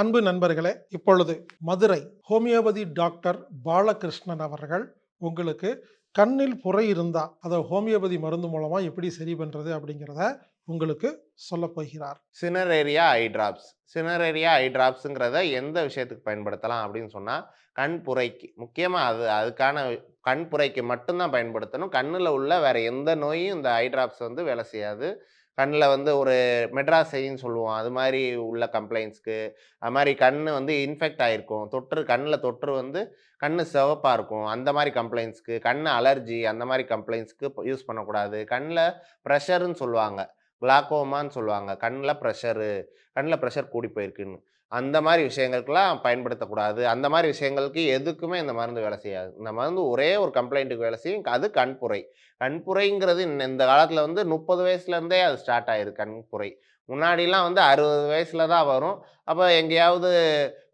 அன்பு நண்பர்களே இப்பொழுது மதுரை ஹோமியோபதி டாக்டர் பாலகிருஷ்ணன் அவர்கள் உங்களுக்கு கண்ணில் புரை இருந்தால் அதை ஹோமியோபதி மருந்து மூலமாக எப்படி சரி பண்ணுறது அப்படிங்கிறத உங்களுக்கு சொல்ல போகிறார். சினரேரியா ஐ டிராப்ஸ் சினரேரியா ஐ டிராப்ஸுங்கிறத எந்த விஷயத்துக்கு பயன்படுத்தலாம் அப்படின்னு சொன்னால் கண் புரைக்கு. முக்கியமாக அது அதுக்கான கண் புரைக்கு மட்டும்தான் பயன்படுத்தணும். கண்ணில் உள்ள வேறு எந்த நோயும் இந்த ஐ டிராப்ஸ் வந்து வேலை செய்யாது. கண்ணில் வந்து ஒரு மெட்ராஸைன்னு சொல்லுவோம். அது மாதிரி உள்ள கம்ப்ளைண்ட்ஸ்க்கு. அது மாதிரி கண் வந்து இன்ஃபெக்ட் ஆகிருக்கும் தொற்று கண்ணில் தொற்று வந்து கண் சிவப்பாக இருக்கும். அந்த மாதிரி கம்ப்ளைண்ட்ஸ்க்கு. கண் அலர்ஜி அந்த மாதிரி கம்ப்ளைண்ட்ஸ்க்கு யூஸ் பண்ணக்கூடாது. கண்ணில் ப்ரெஷருன்னு சொல்லுவாங்க. கிளாக்கோமான்னு சொல்லுவாங்க. கண்ணில் ப்ரெஷரு கண்ணில் ப்ரெஷர் கூடி போயிருக்குன்னு. அந்த மாதிரி விஷயங்களுக்கெல்லாம் பயன்படுத்தக்கூடாது. அந்த மாதிரி விஷயங்களுக்கு எதுக்குமே இந்த மருந்து வேலை செய்யாது. இந்த மருந்து ஒரே ஒரு கம்ப்ளைண்ட்டுக்கு வேலை செய்யும். அது கண்புரை கண்புரைங்கிறது இந்த- இந்த காலத்தில் வந்து முப்பது வயசுலேருந்தே அது ஸ்டார்ட் ஆயிருக்கு கண்புரை முன்னாடிலாம் வந்து அறுபது வயசில் தான் வரும். அப்போ எங்கேயாவது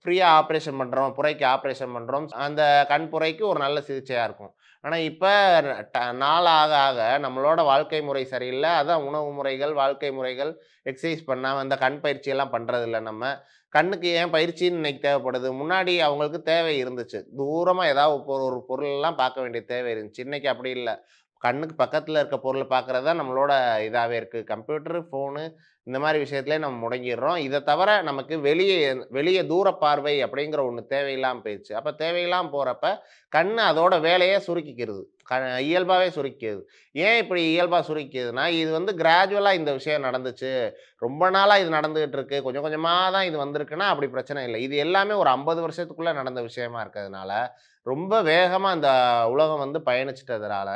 ஃப்ரீயாக ஆப்ரேஷன் பண்ணுறோம் புறைக்கு ஆப்ரேஷன் பண்ணுறோம் அந்த கண் புறைக்கு ஒரு நல்ல சிகிச்சையாக இருக்கும். ஆனால் இப்போ நாள் ஆக ஆக நம்மளோட வாழ்க்கை முறை சரியில்லை. அதான் உணவு முறைகள் வாழ்க்கை முறைகள் எக்ஸசைஸ் பண்ணாமல் அந்த கண் பயிற்சியெல்லாம் பண்ணுறதில்ல நம்ம. கண்ணுக்கு ஏன் பயிற்சின்னு இன்னைக்கு தேவைப்படுது? முன்னாடி அவங்களுக்கு தேவை இருந்துச்சு. தூரமாக ஏதாவது ஒரு ஒரு பொருளெல்லாம் பார்க்க வேண்டிய தேவை இருந்துச்சு. இன்றைக்கி அப்படி இல்லை. கண்ணுக்கு பக்கத்தில் இருக்க பொருளை பார்க்குறது தான் நம்மளோட இதாகவே இருக்குது கம்ப்யூட்டரு ஃபோனு இந்த மாதிரி விஷயத்துலேயே நம்ம முடங்கிடுறோம். இதை தவிர நமக்கு வெளியே வெளியே தூர பார்வை அப்படிங்கிற ஒன்று தேவையில்லாமல் போயிடுச்சு அப்போ தேவையில்லாமல் போகிறப்ப கண் அதோட வேலையை சுருக்கிக்கிறது. க இயல்பாகவே சுருக்கிது ஏன் இப்படி இயல்பாக சுருக்கிதுன்னா இது வந்து கிராஜுவலாக இந்த விஷயம் நடந்துச்சு. ரொம்ப நாளாக இது நடந்துகிட்டு இருக்கு. கொஞ்சம் கொஞ்சமாக தான் இது வந்திருக்குன்னா அப்படி பிரச்சனை இல்லை. இது எல்லாமே ஒரு ஐம்பது வருஷத்துக்குள்ளே நடந்த விஷயமா இருக்கிறதுனால ரொம்ப வேகமாக அந்த உலகம் வந்து பயணிச்சிட்டதுனால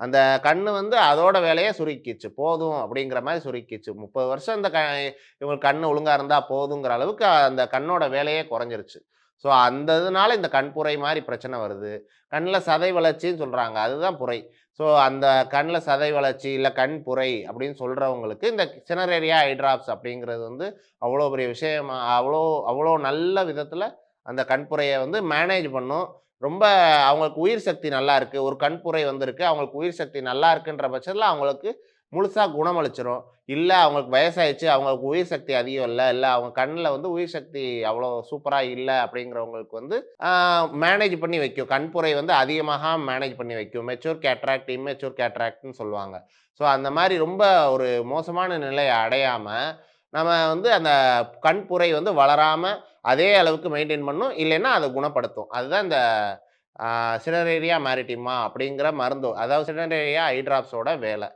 அந்த கண்ணு வந்து அதோட வேலையை சுருக்கிச்சு. போதும் அப்படிங்கிற மாதிரி சுருக்கிச்சு. முப்பது வருஷம் இந்த க இவங்க கண் ஒழுங்காக இருந்தால் போதுங்கிற அளவுக்கு அந்த கண்ணோட வேலையே குறைஞ்சிருச்சு. ஸோ அந்த இதனால இந்த கண்புரை மாதிரி பிரச்சனை வருது. கண்ணில் சதை வளர்ச்சின்னு சொல்கிறாங்க அதுதான் புரை. ஸோ அந்த கண்ணில் சதை வளர்ச்சி இல்லை கண் புரை அப்படின்னு சொல்கிறவங்களுக்கு இந்த சினரேரியா ஐட்ராப்ஸ் அப்படிங்கிறது வந்து அவ்வளோ பெரிய விஷயமா. அவ்வளோ அவ்வளோ நல்ல விதத்தில் அந்த கண்புரையை வந்து மேனேஜ் பண்ணும். ரொம்ப அவங்களுக்கு உயிர் சக்தி நல்லா இருக்குது ஒரு கண்புரை வந்திருக்கு. அவங்களுக்கு உயிர் சக்தி நல்லா இருக்குன்ற பட்சத்தில் அவங்களுக்கு முழுசாக குணமளிச்சிரும். இல்லை அவங்களுக்கு வயசாயிடுச்சு அவங்களுக்கு உயிர் சக்தி அதிகம் இல்லை இல்லை அவங்க கண்ணில் வந்து உயிர் சக்தி அவ்வளோ சூப்பராக இல்லை அப்படிங்கிறவங்களுக்கு வந்து மேனேஜ் பண்ணி வைக்கும். கண்புரை வந்து அதிகமாக மேனேஜ் பண்ணி வைக்கும். மெச்சூர் கேட்ராக்ட் இம்மெச்சூர் கேட்ராக்ட்னு சொல்லுவாங்க. ஸோ அந்த மாதிரி ரொம்ப ஒரு மோசமான நிலையை அடையாமல் நம்ம வந்து அந்த கண்புரை வந்து வளராமல் அதே அளவுக்கு மெயின்டைன் பண்ணும். இல்லைன்னா அதை குணப்படுத்தும். அதுதான் இந்த சினரேரியா மேரிட்டிமா அப்படிங்கிற மருந்து. அதாவது சினரேரியா ஐட்ராப்ஸோட வேலை.